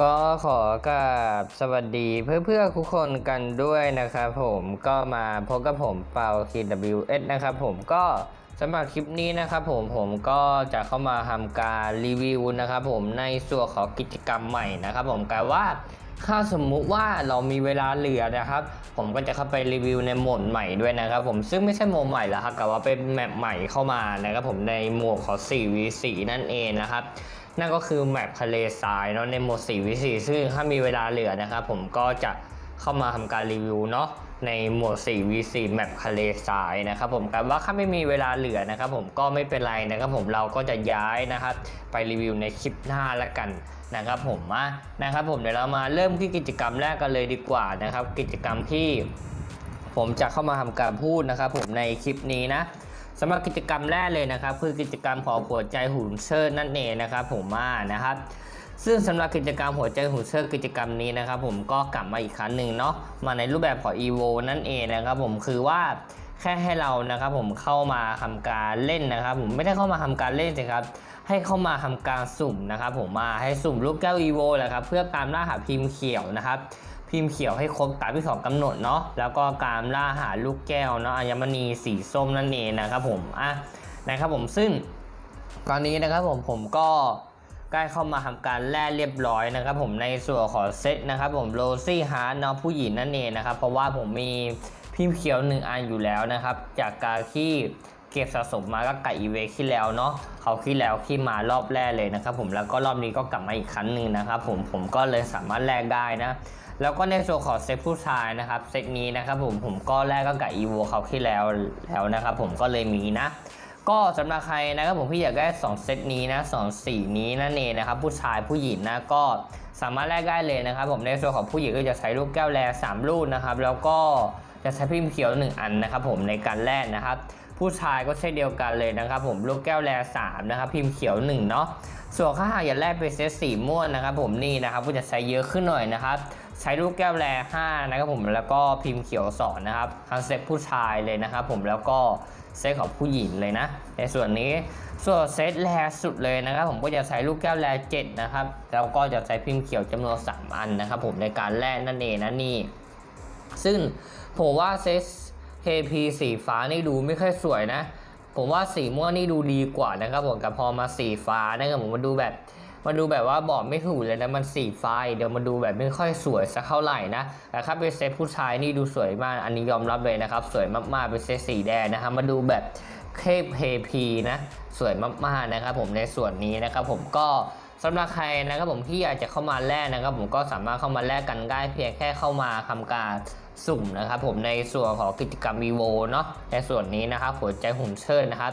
ก็ขอกราบสวัสดีเพื่อเพื่อๆทุกคนกันด้วยนะครับผมก็มาพบกับผมเปา KWS นะครับผมก็สำหรับคลิปนี้นะครับผมผมก็จะเข้ามาทำการรีวิวนะครับผมในส่วนของกิจกรรมใหม่นะครับผมกาว่าถ้าสมมุติว่าเรามีเวลาเหลือนะครับ ผมก็จะเข้าไปรีวิวในโหมดใหม่ด้วยนะครับ ผมซึ่งไม่ใช่โหมดใหม่แล้วครับแต่ว่าเป็นแมปใหม่เข้ามานะครับผมในหมวดของ 4v4 นั่นเองนะครับ นั่นก็คือแมปทะเลทรายเนาะในโหมด4วิ4ซึ่งถ้ามีเวลาเหลือนะครับผมก็จะเข้ามาทำการรีวิวเนาะในโหมด4 v 4แมปทะเลทรายนะครับผมแต่ว่าถ้าไม่มีเวลาเหลือนะครับผมก็ไม่เป็นไรนะครับผมเราก็จะย้ายนะครับไปรีวิวในคลิปหน้าละกันนะครับผมมานะครับผมเดี๋ยวเรามาเริ่มที่กิจกรรมแรกกันเลยดีกว่านะครับ กิจกรรมที่ผมจะเข้ามาทำการพูดนะครับผมในคลิปนี้นะ สำหรับกิจกรรมแรกเลยนะครับ คือกิจกรรมของหัวใจหุ่นเชิดนั่นเองนะครับ ผมมานะครับ ซึ่งสำหรับกิจกรรมหัวใจหุ่นเชิดกิจกรรมนี้นะครับ ผมก็กลับมาอีกครั้งหนึ่งเนาะมาในรูปแบบของ EVO นั่นเองนะครับ ผมคือว่าแค่ให้เรานะครับ ผมเข้ามาทำการเล่นนะครับ ผมไม่ได้เข้ามาทำการเล่นสิครับให้เข้ามาทำการสุ่มนะครับ ผมมาให้สุ่มลูกแก้ว EVO แหละครับเพื่อการล่าหาพิมพ์เขียวนะครับ พิมพ์เขียวให้ครบตามที่สองกำหนดเนาะแล้วก็การล่าหาลูกแก้วเนาะอัญมณีสีส้มนั่นเองนะครับผมอะนะครับผมซึ่งตอนนี้นะครับผมผมก็ใกล้เข้ามาทำการแล่เรียบร้อยนะครับ ผมในส่วนของเซตนะครับผมโรซี่ฮาร์ดเนาะผู้หญิงนั่นเองนะครับ เพราะว่าผมมีพิมพ์เขียวหนึ่งอันอยู่แล้วนะครับ จากการที่เก็บสะสมมาก็ไก่อีเวที่แล้วเนาะเขาที่แล้วที่มารอบแรกเลยนะครับ ผมแล้วก็รอบนี้ก็กลับมาอีกครั้งหนึ่งนะครับ ผมผมก็เลยสามารถแลกได้นะ แล้วก็ในส่วนของเซตผู้ชายนะครับเซตนี้นะครับผมผมก็แลกก็กับอีโวเขาที่แล้วแล้วนะครับผมก็เลยมีนะ ก็สำหรับใครนะครับผมพี่อยากได้2เซตนี้นะสองสีนี้นั่นเองนะครับผู้ชายผู้หญิงนะก็สามารถแลกได้เลยนะครับ ผมในส่วนของผู้หญิงก็จะใช้ลูกแก้วแล3ลูกนะครับแล้วก็จะใช้พิมพ์เขียว 1 อันนะครับผมในการแลกนะครับผู้ชายก็เช่นเดียวกันเลยนะครับ ผมลูกแก้วแล3นะครับพิมพ์เขียว1เนาะส่วนถ้าหากอยากแลกเป็นเซตสีม่วงนะครับ ผมนี่นะครับก็จะใช้เยอะขึ้นหน่อยนะครับ ใช้ลูกแก้วแล5นะครับผมแล้วก็พิมพ์เขียว2นนะครับทั้งเซ็ตผู้ชายเลยนะครับผมแล้วก็เซตของผู้หญิงเลยนะ ในส่วนนี้ส่วนเซตแลสุดเลยนะครับ ผมก็จะใช้ลูกแก้วแล7นะครับแล้วก็จะใช้พิมพ์เขียวจำนวน 3 อันนะครับ ผมในการแลกนั่นเองนะนี่ ซึ่งผมว่าเซต KP สีฟ้านี่ดูไม่ค่อยสวยนะ ผมว่าสีม่วงนี่ดูดีกว่านะครับผมกับพอมาสีฟ้านะครับผมมาดูแบบ มาดูแบบว่าบอกไม่ถูกเลยนะมันสีฟ้าเดี๋ยวมาดูแบบไม่ค่อยสวยสักเท่าไหร่นะแต่ถ้าเป็นเซตผู้ชายนี่ดูสวยมาก อันนี้ยอมรับเลยนะครับ สวยมากๆเป็นเซตสีแดงนะครับมาดูแบบเคป KP นะสวยมากๆนะครับผมในส่วนนี้นะครับผมก็ สำหรับใครนะครับผมที่อยากจะเข้ามาแลกนะครับผมก็สามารถเข้ามาแลกกันได้เพียงแค่เข้ามาทำการสุ่มนะครับผมในส่วนของกิจกรรม vivo เนาะในส่วนนี้นะครับหัวใจหุ่นเชิดนะครับ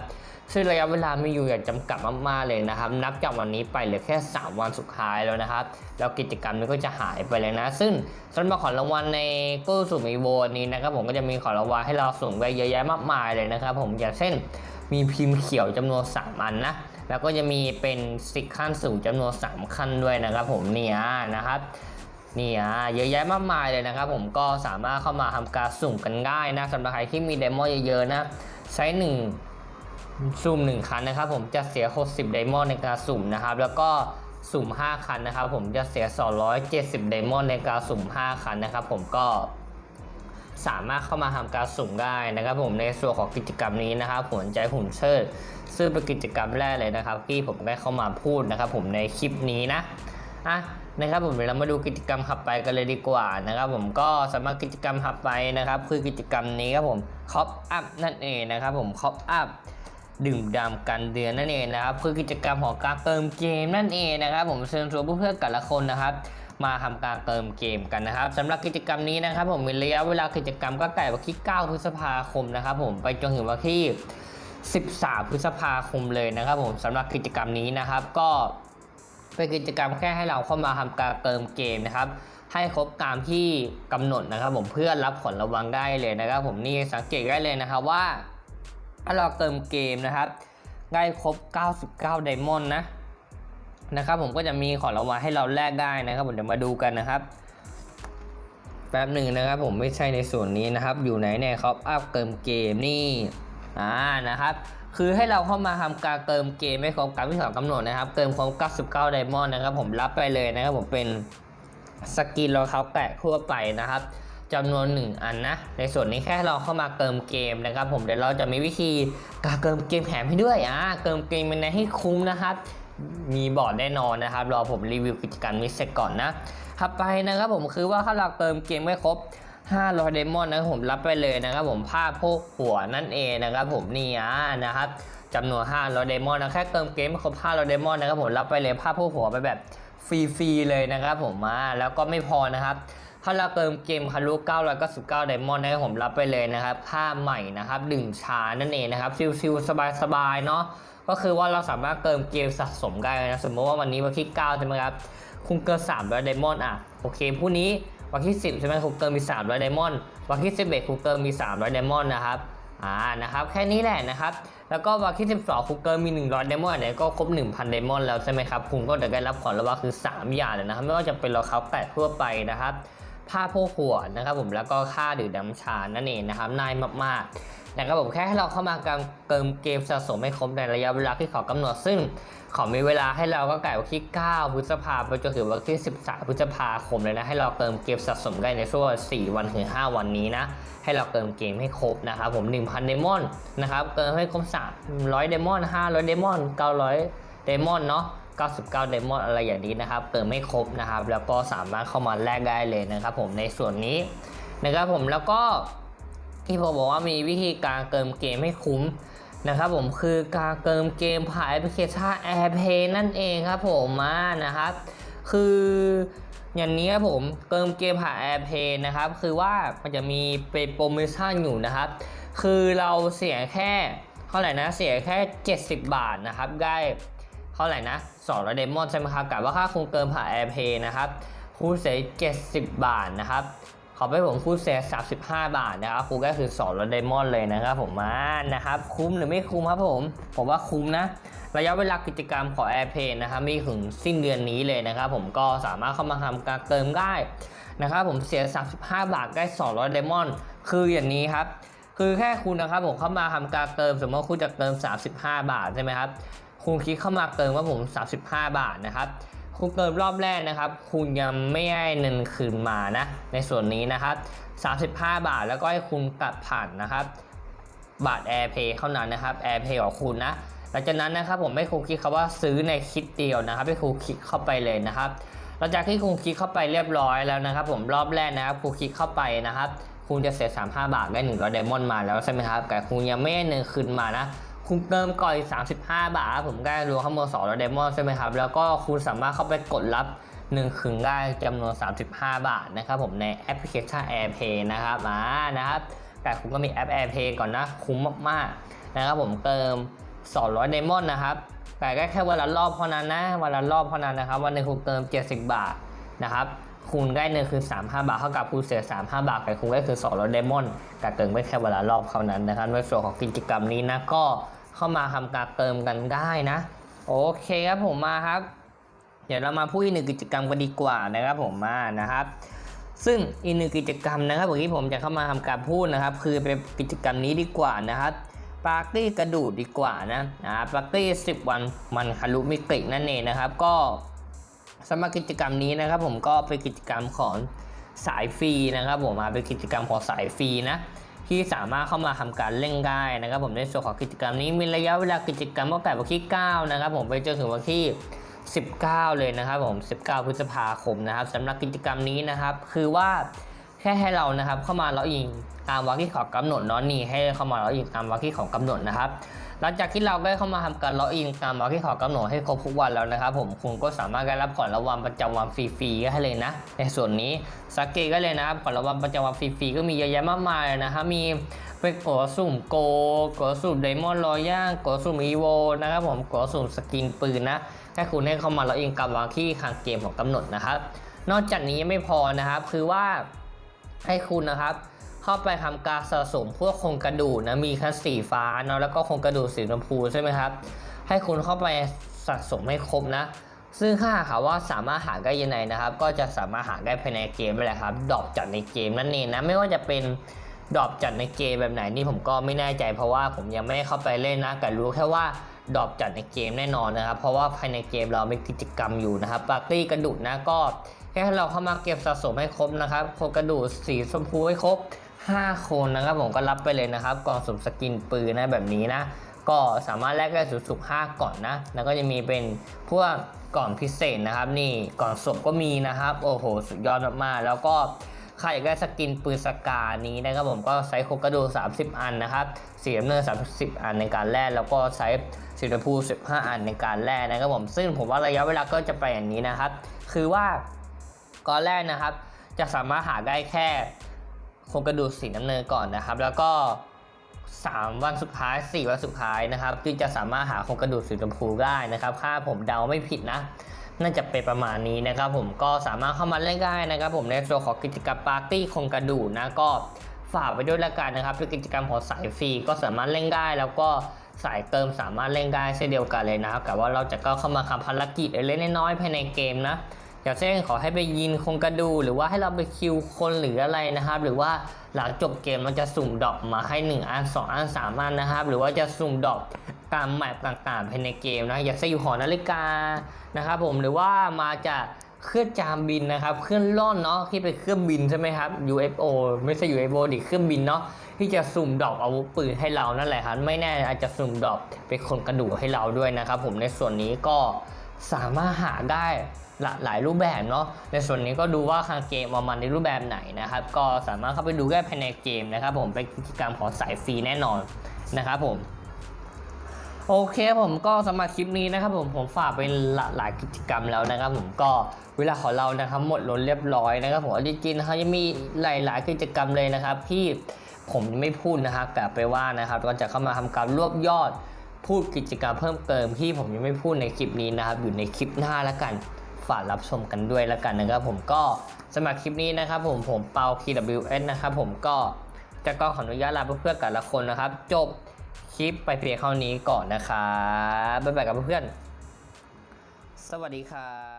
ซึ่งระยะเวลามีอยู่อย่างจำกัดมากๆเลยนะครับ นับจากวันนี้ไปเหลือแค่ 3 วันสุดท้ายแล้วนะครับ แล้วกิจกรรมนี้ก็จะหายไปเลยนะ ซึ่งสำหรับของรางวัลในกู้สุ่มอีโวนี้นะครับ ผมก็จะมีของรางวัลให้เราสุ่มไว้เยอะแยะมากมายเลยนะครับ ผมอย่างเช่นมีพิมพ์เขียวจำนวน 3 อันนะ แล้วก็จะมีเป็นสิกขั้นสูงจำนวน 3 ขั้นด้วยนะครับผมเนี่ยนะครับนี่อะเยอะแยะมากมายเลยนะครับ ผมก็สามารถเข้ามาทำการสุ่มกันได้นะสำหรับใครที่มีเดโมเยอะๆนะใช้หนึ่งสุ่มหนึ่งคันนะครับ ผมจะเสีย 60 ไดมอนด์ในการสุ่มนะครับ แล้วก็สุ่ม 5 คันนะครับ ผมจะเสีย 270 ไดมอนด์ในการสุ่ม 5 คันนะครับ ผมก็ สามารถเข้ามาทำการสุ่มได้นะครับ ผมในส่วนของกิจกรรมนี้นะครับผลใจหุ่นเชิดซึ่งเป็นกิจกรรมแรกเลยนะครับ ที่ผมได้เข้ามาพูดนะครับ ผมในคลิปนี้นะอะนะครับผมเดี๋ยวเรามาดูกิจกรรมขับไปกันเลยดีกว่านะครับ ผมก็สำหรับกิจกรรมขับไปนะครับ คือกิจกรรมนี้ครับผมคอปอัพนั่นเองนะครับ ผมคอปอัพดื่มดำกันเดือนนั่นเองนะครับ คือกิจกรรมของการเติมเกมนั่นเองนะครับ ผมเชิญชวนเพื่อนๆแต่ละคนนะครับ มาทำการเติมเกมกันนะครับสำหรับกิจกรรมนี้นะครับ ผมมีระยะเวลากิจกรรมก็แต่วันที่ 9 พฤษภาคมนะครับ ผมไปจนถึงวันที่ 13 พฤษภาคมเลยนะครับ ผมสำหรับกิจกรรมนี้นะครับ ก็เป็นกิจกรรมแค่ให้เราเข้ามาทำการเติมเกมนะครับให้ครบตามที่กำหนดนะครับ ผมเพื่อรับผลระวังได้เลยนะครับ ผมนี่สังเกตได้เลยนะครับว่าถ้าเราเติมเกมนะครับ ได้ครบ 99 ไดมอนด์นะ นะครับผมก็จะมีของรางวัลให้เราแลกได้นะครับผมเดี๋ยวมาดูกันนะครับแป๊บหนึ่งนะครับผมไม่ใช่ในส่วนนี้นะครับ อยู่ไหนเนี่ยครับอัพเติมเกมนี่อ่านะครับ คือให้เราเข้ามาทำการเติมเกมไม่ครบการที่สองกำหนดนะครับเติมครบ99ไดมอนด์นะครับ ผมรับไปเลยนะครับ ผมเป็นสกินรองเท้าแตะทั่วไปนะครับจำนวน 1 อันนะ ในส่วนนี้แค่เราเข้ามาเติมเกมนะครับ ผมเดี๋ยวเราจะมีวิธีการเติมเกมแถมให้ด้วยอ่าเติมเกมมันให้คุ้มนะครับ มีบอร์ดแน่นอนนะครับ รอผมรีวิวกิจกรรมนี้เสร็จก่อนนะถัดไปนะครับผมคือว่าถ้าเราเติมเกมไม่ครบ500เดมอนนะครับผมรับไปเลยนะครับผมภาพพวกหัวนั่นเองนะครับผมนี่อะนะครับจำนวน500เดมอนนะแค่เติมเกมไม่ครบ500เดมอนนะครับผมรับไปเลยภาพพวกหัวไปแบบฟรีๆเลยนะครับผมมาแล้วก็ไม่พอนะครับ ถ้าเราเติมเกมคารุ999ไดมอนด์นะครับผมรับไปเลยนะครับค่าใหม่นะครับดึงชานั่นเองนะครับชิวๆสบายๆเนาะ ก็คือว่าเราสามารถเติมเกมสะสมได้นะสมมติว่าวันนี้วันที่9ใช่ไหมครับคุณเกิน300ไดมอนด์อะโอเคพรุ่งนี้วันที่ 10ใช่ไหมคุณเกินมี300ไดมอนด์วันที่ 11คุณเกินมี300ไดมอนด์นะครับอ่านะครับแค่นี้แหละนะครับแล้วก็วันที่ 12คุณเกินมี 100ไดมอนด์เนี่ยก็ครบ 1,000ไดมอนด์แล้วใช่ไหมครับคุณก็จะได้รับของรางวัลคือ 3 อย่างเลยนะครับไม่ว่าจะเป็นรองเท้าแตะทั่วไปนะครับ ผ้าโพกหัวนะครับผมแล้วก็ค่าดื่มน้ำชานั่นเองนะครับง่ายมากๆนะครับผมแค่ให้เราเข้ามาการเติมเกมสะสมให้ครบในระยะเวลาที่เขากำหนดซึ่งเขอมีเวลาให้เราก็ไก่วันที่ 9 พฤษภาไปจนถึงวันที่ 13 พฤษภาคมเลยนะ ให้เราเติมเกมสะสมได้ในช่วง 4 วันถึง 5 วันนี้นะ ให้เราเติมเกมให้ครบนะครับผม 1,000 เดมอนนะครับ เติมให้ครบ 300 เดมอน 500 เดมอน 900 เดมอนเนาะ 99เดมอนอะไรอย่างนี้นะครับเติมไม่ครบนะครับ แล้วก็สามารถเข้ามาแลกได้เลยนะครับ ผมในส่วนนี้นะครับผมแล้วก็ที่ผมบอกว่ามีวิธีการเติมเกมให้คุ้มนะครับผมคือการเติมเกมผ่านแอปพลิเคชัน AirPay นั่นเองครับผมมานะครับ คืออย่างนี้ครับผมเติมเกมผ่าน AirPay นะครับ คือว่ามันจะมีเป็นโปรโมชั่นอยู่นะครับ คือเราเสียแค่เท่าไหร่นะเสียแค่ 70 บาทนะครับได้ ท่าไหร่นะ200เดมอนใช่ไหมครับกับว่าค่าคุณเกินผ่าน AirPay นะครับคุณเสีย70บาทนะครับขอไปผมคูณเสีย35บาทนะครับคูณก็คือ200เดมอนเลยนะครับผมมานะครับ คุ้มหรือไม่คุ้มครับผม ผมว่าคุ้มนะ ระยะเวลากิจกรรมของ AirPay นะครับมีถึงสิ้นเดือนนี้เลยนะครับ ผมก็สามารถเข้ามาทำการเติมได้นะครับผมเสีย 35 บาทได้ 200เดมอนคืออย่างนี้ครับ คือแค่คุณนะครับผมเข้ามาทำการเติม สมมติว่าคุณจะเติม 35 บาทใช่ไหมครับ คุณคลิกเข้ามาเติมว่าผม 35 บาทนะครับ คุณเติมรอบแรกนะครับ คุณยังไม่ให้เงินคืนมานะ ในส่วนนี้นะครับ 35 บาทแล้วก็ให้คุณตัดผ่านนะครับ บาท AirPay เท่านั้นนะครับ AirPay ของคุณนะ หลังจากนั้นนะครับผมให้คุณคลิกคำว่าซื้อในคลิกเดียวนะครับ ให้คุณคลิกเข้าไปเลยนะครับหลังจากที่คุณคลิกเข้าไปเรียบร้อยแล้วนะครับ ผมรอบแรกนะครับคุณคลิกเข้าไปนะครับ คุณจะเสีย35 บาทได้100ไดมอนด์มาแล้วใช่ไหมครับแต่คุณยังไม่ได้เงินคืนมานะ คุณเติมก่อนอีก35 บาทผมได้รวมข้างบน200ไดมอนใช่ไหมครับ แล้วก็คุณสามารถเข้าไปกดรับ1คืนได้จำนวน 35 บาทนะครับผมในแอปพลิเคชัน AirPay นะครับอ่านะครับแต่คุณก็มีแอป AirPay ก่อนนะ คุ้มมากๆนะครับผมเติม 200ไดมอนนะครับ แต่ก็แค่วันละรอบเท่านั้นนะวันละรอบเท่านั้นนะครับวันหนึงคุณเติม 70 บาทนะครับคูณได้เงินคือ 35 บาทเท่ากับคุณเสีย 35 บาทแต่คุณได้คือ200ไดมอนแต่เติมไม่แค่เวลารอบเท่านั้นนะครับในส่วนของกิจกรรมนี้นะก็ เข้ามาทำการเติมกันได้นะ โอเคครับผมมาครับ เดี๋ยวเรามาพูดอีกหนึ่งกิจกรรมกันดีกว่านะครับผมมานะครับ ซึ่งอีกหนึ่งกิจกรรมนะครับวันนี้ผมจะเข้ามาทำการพูดนะครับ คือเป็นกิจกรรมนี้ดีกว่านะครับปาร์ตี้กระดูดดีกว่านะนะปาร์ตี้10วันมันคารุมิตินั่นเองนะครับ ก็สำหรับกิจกรรมนี้นะครับผมก็เป็นกิจกรรมของสายฟรีนะครับผมมาเป็นกิจกรรมของสายฟรีนะ ที่สามารถเข้ามาทำการเล่นได้นะครับผมในส่วนของกิจกรรมนี้มีระยะเวลากิจกรรมตั้งแต่วันที่ 9 นะครับผมไปจนถึงวันที่ 19 เลยนะครับผม 19 พฤษภาคมนะครับสำหรับกิจกรรมนี้นะครับ คือว่าแค่ให้เรานะครับเข้ามาล็อกอินตามวรรคที่เขอกำหนดเนาะนี่ให้เข้ามาล็อกอินตามวรรคที่เขอกำหนดนะครับ หลังจากที่เราได้เข้ามาทำการล็อกอินตามวรรคที่ขอกำหนดให้ครบทุกวันแล้วนะครับผมคุณก็สามารถได้รับของรางวัลประจำวันฟรีๆให้เลยนะ ในส่วนนี้สังเกตก็เลยนะครับของรางวัลประจำวันฟรีๆก็มีเยอะแยะมากมายเลยนะครับมีเป็นกดสุ่มโกกดสุ่มไดมอนด์รอย่างกดสุ่มอีโวนะครับผมกดสุ่มสกินปืนนะแค่คุณให้เข้ามาล็อกอินกับวางที่ทางเกมของกำหนดนะครับ นอกจากนี้ยังไม่พอนะครับคือว่าให้คุณนะครับ เข้าไปทำการสะสมพวกโครงกระดูกนะมีคัสสีฟ้าเนาะแล้วก็โครงกระดูกสีชมพูใช่ไหมครับ ให้คุณเข้าไปสะสมให้ครบนะ ซึ่งถ้าหากว่าสามารถหาได้ยังไงนะครับ ก็จะสามารถหาได้ภายในเกมไปแหละครับดอกจากในเกมนั่นเองนะไม่ว่าจะเป็นดรอปจัดในเกมแบบไหนนี่ผมก็ไม่แน่ใจเพราะว่าผมยังไม่ได้เข้าไปเล่นนะแต่รู้แค่ว่าดรอปจัดในเกมแน่นอนนะครับ เพราะว่าภายในเกมเรามีกิจกรรมอยู่นะครับปาร์ตี้กระดุดนะก็แค่เราเข้ามาเก็บสะสมให้ครบนะครับโครงกระดูดสีชมพูให้ครบ 5 คนนะครับผมก็รับไปเลยนะครับกล่องสุ่มสกินปืนนะแบบนี้นะ ก็สามารถแลกได้สูงสุด5ก่อนนะ แล้วก็จะมีเป็นพวกกล่อนพิเศษนะครับ นี่กล่อนศพก็มีนะครับ โอ้โห สุดยอดมากๆแล้วก็ใครอยากได้สกินปืนสกานี้นะครับผมก็ใช้โครกระดู 30 อันนะครับสีน้ำเงิน30 อันในการแลกแล้วก็ใช้สีชมพู15 อันในการแลกนะครับผมซึ่งผมว่าระยะเวลาก็จะไปอย่างนี้นะครับ คือว่าก่อนแรกนะครับ จะสามารถหาได้แค่ โครงกระดูกสีน้ำเงินก่อนนะครับ แล้วก็ 3 วันสุดท้าย 4 วันสุดท้ายนะครับที่จะสามารถหาโครงกระดูกสีชมพูได้นะครับถ้าผมเดาไม่ผิดนะน่าจะเป็นประมาณนี้นะครับผมก็สามารถเข้ามาเล่นได้นะครับผมในส่วนของกิจกรรมปาร์ตี้โครงกระดูกนะก็ฝากไปด้วยละกันนะครับเป็นกิจกรรมของสายฟรีก็สามารถเล่นได้ แล้วก็สายเติมสามารถเล่นได้เช่นเดียวกันเลยนะครับแต่ว่าเราจะก็เข้ามาทำภารกิจเล็กๆน้อยๆภายในเกมนะ อย่างเช่นขอให้ไปยินคงกระดู หรือว่าให้เราไปคิวคนหรืออะไรนะครับ หรือว่าหลังจบเกมมันจะสุ่มดอกมาให้ 1 อัน 2 อัน 3 อันนะครับ หรือว่าจะสุ่มดอกตามแมปต่างๆภายในเกมนะอย่างเช่นอยู่หอนาฬิกานะครับผมหรือว่ามาจากเครื่องจามบินนะครับ เครื่องล่อนเนาะที่เป็นเครื่องบินใช่ไหมครับ UFO ไม่ใช่ UFO ดิเครื่องบินเนาะที่จะสุ่มดอกอาวุธปืนให้เรานั่นแหละครับไม่แน่อาจจะสุ่มดอกเป็นคนกระดูกให้เราด้วยนะครับ ผมในส่วนนี้ก็สามารถหาได้ หลากหลายรูปแบบเนาะในส่วนนี้ก็ดูว่าทางเกมเอามาในรูปแบบไหนนะครับ ก็สามารถเข้าไปดูได้ภายในเกมนะครับ ผมเป็นกิจกรรมของสายฟรีแน่นอนนะครับผมโอเคผมก็สำหรับคลิปนี้นะครับผมผมฝากเป็นหลากหลายกิจกรรมแล้วนะครับผมก็เวลาของเรานะครับหมดลงเรียบร้อยนะครับผมจริงๆนะครับยังมีหลายๆกิจกรรมเลยนะครับที่ผมไม่พูดนะครับแต่ไปว่านะครับก็จะเข้ามาทำการรวบยอดพูดกิจกรรมเพิ่มเติมที่ผมยังไม่พูดในคลิปนี้นะครับอยู่ในคลิปหน้าแล้วกัน ฝากรับชมกันด้วยแล้วกันนะครับผมก็สำหรับคลิปนี้นะครับผมผมเปา KWS นะครับผมก็จะก็ขออนุญาตลาเพื่อนๆกันละคนนะครับ จบคลิปไปเพียงเท่านี้ก่อนนะครับบ๊ายบายกับเพื่อนๆสวัสดีครับ